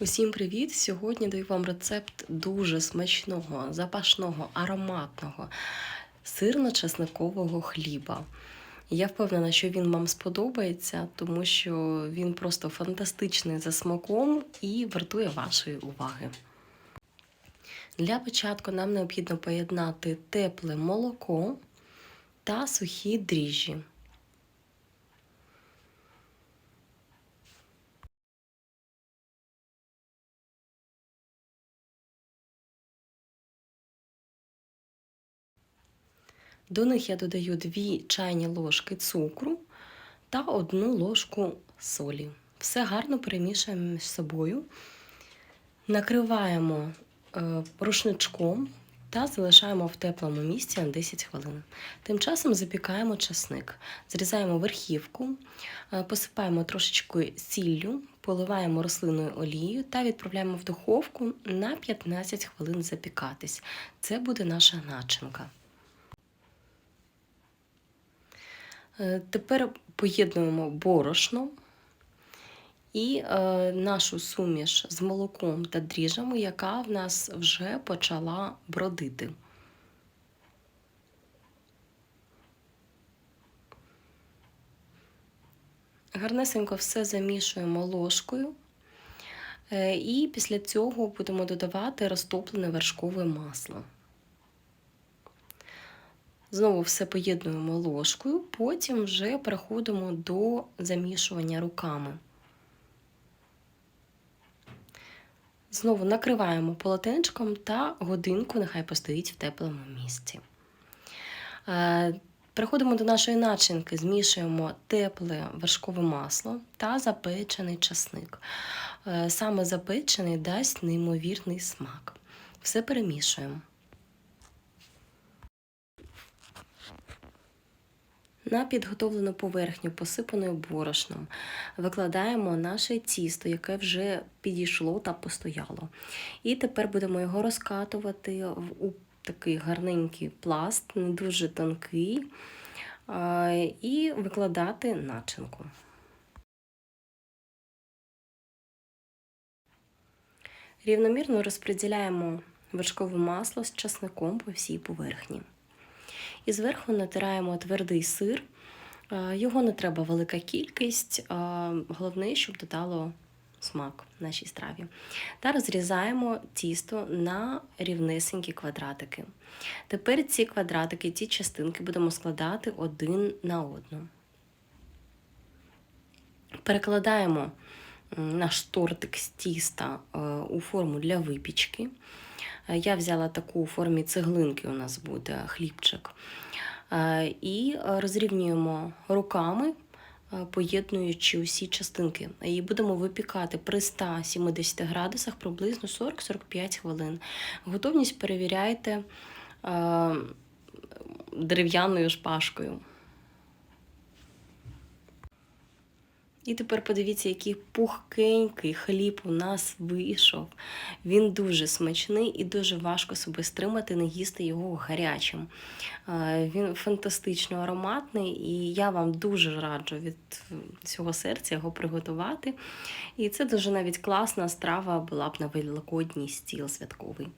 Усім привіт! Сьогодні даю вам рецепт дуже смачного, запашного, ароматного сирно-чесникового хліба. Я впевнена, що він вам сподобається, тому що він просто фантастичний за смаком і вартує вашої уваги. Для початку нам необхідно поєднати тепле молоко та сухі дріжджі. До них я додаю 2 чайні ложки цукру та 1 ложку солі. Все гарно перемішуємо між собою, накриваємо е, рушничком та залишаємо в теплому місці на 10 хвилин. Тим часом запікаємо часник, зрізаємо верхівку, е, посипаємо трошечки сіллю, поливаємо рослинною олією та відправляємо в духовку на 15 хвилин запікатись. Це буде наша начинка. Тепер поєднуємо борошно і е, нашу суміш з молоком та дріжджами, яка в нас вже почала бродити. Гарнесенько все замішуємо ложкою, е, і після цього будемо додавати розтоплене вершкове масло. Знову все поєднуємо ложкою, потім вже переходимо до замішування руками. Знову накриваємо полотенчиком та годинку нехай постоїть в теплому місці. Е, переходимо до нашої начинки, змішуємо тепле вершкове масло та запечений часник. Е, саме запечений дасть неймовірний смак. Все перемішуємо. На підготовлену поверхню, посипаною борошном, викладаємо наше тісто, яке вже підійшло та постояло. І тепер будемо його розкатувати у такий гарненький пласт, не дуже тонкий, і викладати начинку. Рівномірно розподіляємо вершкове масло з часником по всій поверхні. І зверху натираємо твердий сир. Його не треба велика кількість, головне, щоб додало смак нашій страві. Та розрізаємо тісто на рівнесенькі квадратики. Тепер ці квадратики, ці частинки будемо складати один на одну. Перекладаємо наш тортик з тіста у форму для випічки. Я взяла таку у формі цеглинки, у нас буде хлібчик. І розрівнюємо руками, поєднуючи усі частинки. І будемо випікати при 170 градусах приблизно 40-45 хвилин. Готовність перевіряйте дерев'яною шпажкою. І тепер подивіться, який пухкенький хліб у нас вийшов. Він дуже смачний і дуже важко себе стримати, не їсти його гарячим. Він фантастично ароматний, і я вам дуже раджу від цього серця його приготувати. І це дуже навіть класна страва була б на великодній стіл святковий.